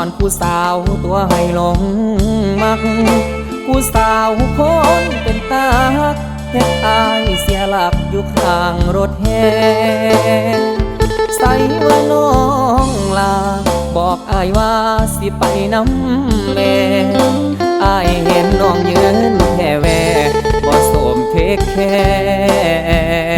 อนผู้สาวตัวให้หลงมัก ผู้สาวคนเป็นตาฮักเฮ็ดอายเสียหลักอยู่ข้างรถแห่ใส่ว่าน้องลา บอกอายว่าสิไปน้ำแลอายเห็นน้องยืนแค่แวบ่สมเทคแค่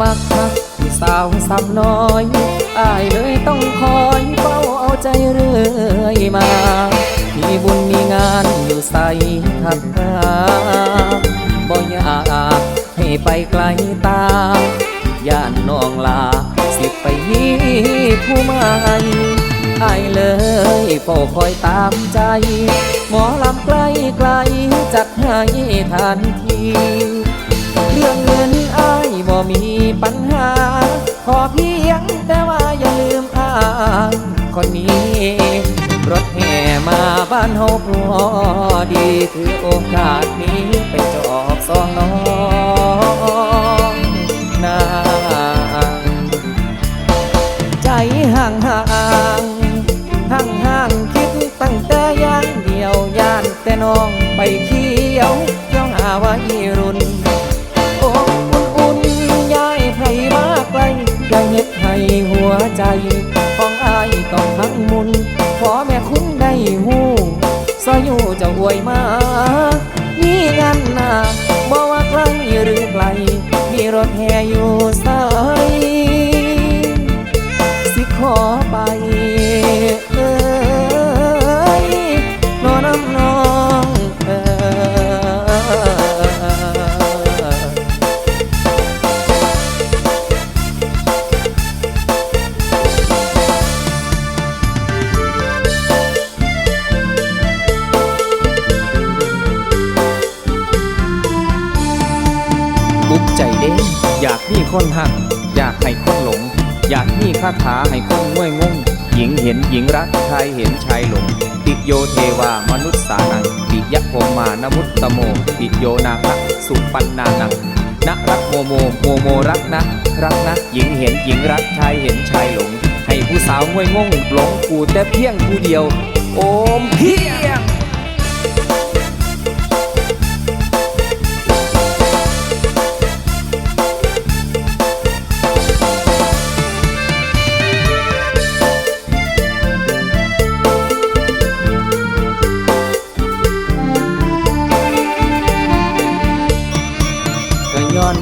มามักฮักสาวน้อยอายเลยต้องคอยเฝ้าเอาใจเรื่อยมา มีบุญมีงานอยู่ใส่ทักทาบ่อยากให้ไปไกลตา ย่านน้องลา สิไปมีผู้ใหม่อายเลยเฝ้าคอยตามใจ หมอลำไกลไกลจัดให้ทันที บ่มีปัญหา ขอเพียงแต่ว่าอย่าลืมอายคนนี้ รถแห่มาบ้านเฮาพอดีถือโอกาสนี้ไปจอบซองน้องนางใจห่างห่างห่างห่างคิดตั้งแต่ยังเดียวย่านแต่น้องไปเที่ยวเที่ยวหาว่าอีรุ่น ของอายต้องทั้งมุน ขอแม่คุณได้หูซอยอยู่จะหวยมามีงานหนาบ่ว่าไกลหรือไกล มีรถแห่อยู่สา อยากมีคนหัก อยากให้คนหลง อยากมีคาถาให้คนง่วยงง หญิงเห็นหญิงรักชายเห็นชายหลง ติโยเทวามนุษย์สานังปิยะโพมานมุตตโมปิโยนาคะสุปันนานังนะรักโมโมโมโมรักนะ รักนะ หญิงเห็นหญิงรักชายเห็นชายหลง ให้ผู้สาวง่วยงงหลงกูแต่เพียงผู้เดียว โอมเพียง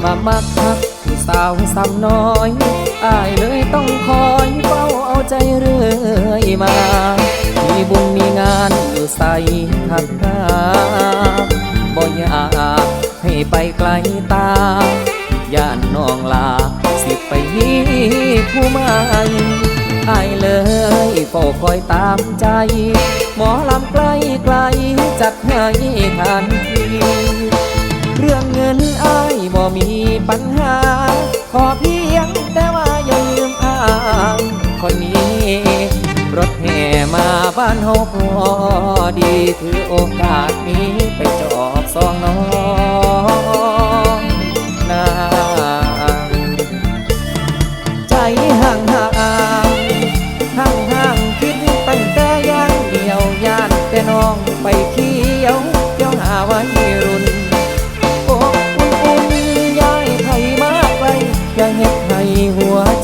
มามักฮักผู้สาวซ้ำน้อยอายเลยต้องคอยเฝ้าเอาใจเรื่อยมา มีบุญมีงานอยู่ใส่ทักทาบ่อยากให้ไปไกลตา ย่านน้องลา สิไปมีผู้ใหม่อายเลยเฝ้าคอยตามใจ หมอลำไกลไกลจัดให้ทันที มีปัญหา ขอเพียงแต่ว่าอย่าลืมอ้างคนนี้ รถแห่มาบ้านเฮาพอดีถือโอกาสนี้ไปจอบซองน้อง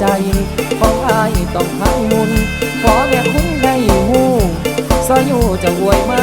ใจของอายต้องพังมุน ขอแม่คุณได้หูสอยอยู่จะหวยมา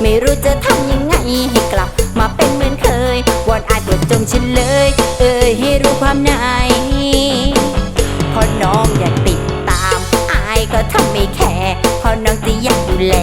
ไม่รู้จะทำยังไงให้กลับ มาเป็นเหมือนเคยวอนอายโปรดจงเฉลย เอ่ยให้รู้ความในพอน้องอยากติดตาม อายก็ทำไม่แคร์พอน้องจะอยากดูแล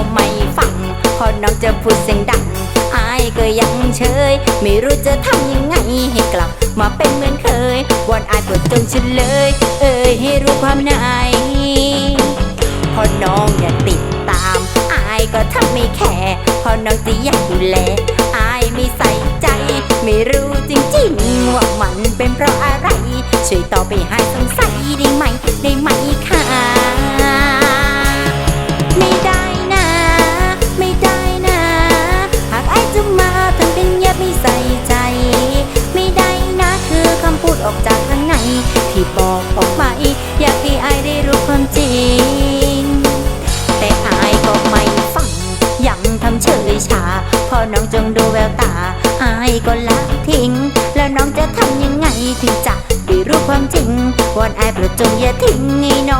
ก็ไม่ฟัง พอน้องจะพูดเสียงดังอายก็ยังเฉย ไม่รู้จะทำยังไงให้กลับ มาเป็นเหมือนเคยวอนอายโปรดจงเฉลย เอ่ยให้รู้ความในพอน้องอยาติดตามอายก็ทำไม่แคร์พอน้องจะอยากดูแลอายไม่ใส่ใจ ไม่รู้จริงๆว่ามันเป็นเพราะอะไร ช่วยตอบไปให้สงสัยได้ไหม ได้ไหมคะ จงอย่าทิ้งให้น้อง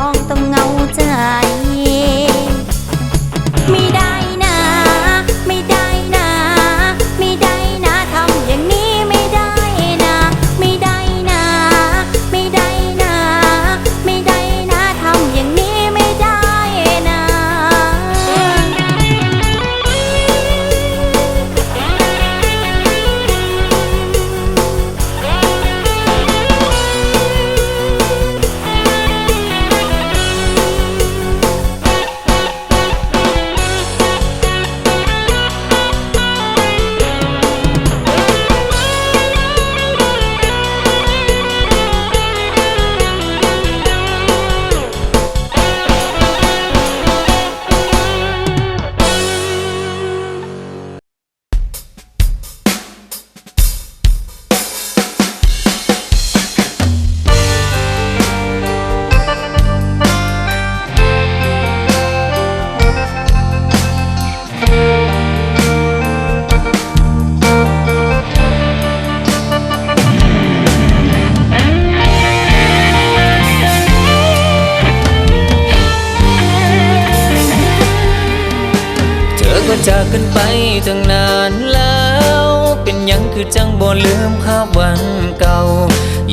าพวันเก่า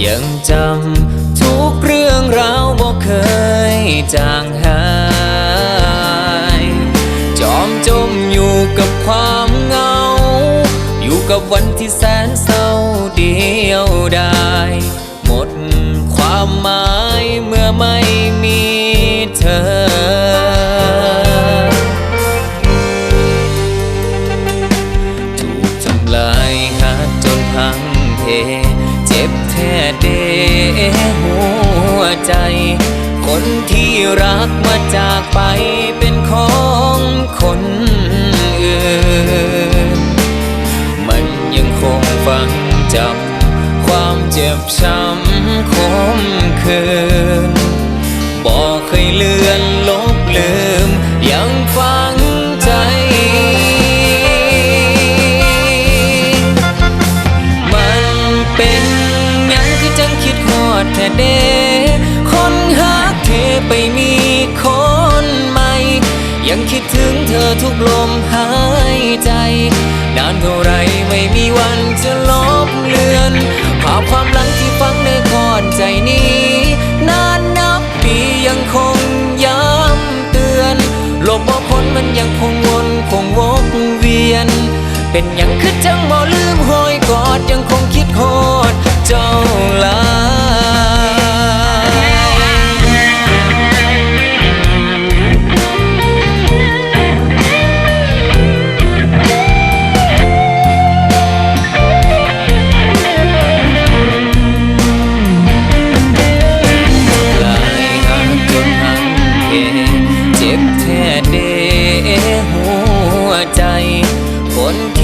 ยังจำทุกเรื่องราวบ่เคยจางหาย จอมจมอยู่กับความเหงา อยู่กับวันที่แสนเศร้าเดียวดายหมดความหมายเมื่อไม่มีเธอ เจ็บแท้เดหัวใจ คนที่รักมาจากไปเป็นของคนอื่น มันยังคงฟังจำความเจ็บช้ำคมคืนบอกเคยเลือนลง ยังคงวนคงวกเวียน เป็นอย่างคือ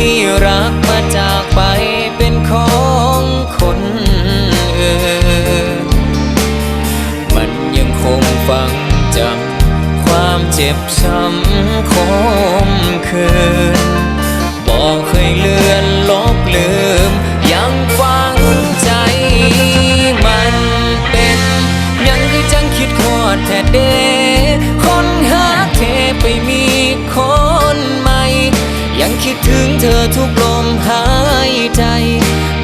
ที่รักมาจากไปเป็นของคนอื่น มันยังคงฝังจำความเจ็บช้ำ ถึงเธอทุกลมหายใจ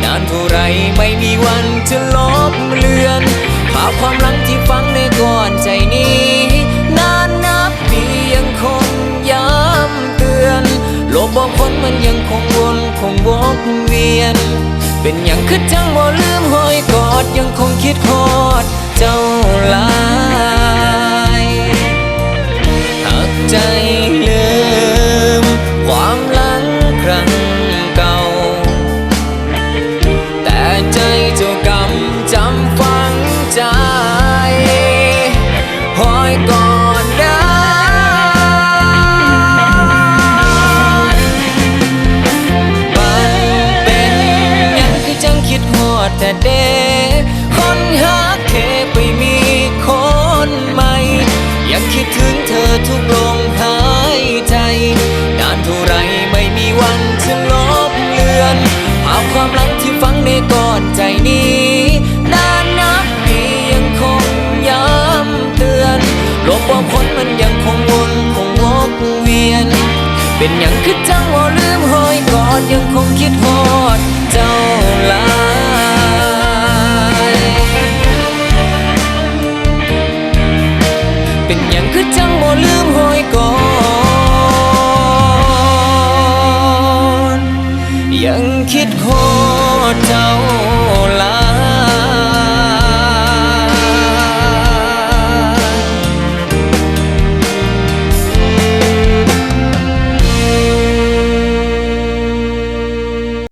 นานเท่าไรไม่มีวันจะลบเลือนภาพความหลังที่ฝังในก่อนใจนี้ นานนับปียังคงย้ำเตือนโลกบอกคนมันยังคงวนคงวกเวียน เป็นอย่างคือจังบ่ลืมหอยกอดยังคงคิดฮอดเจ้า ยังคิดจังว่าลืมหอยกอดยังคงคิดหอ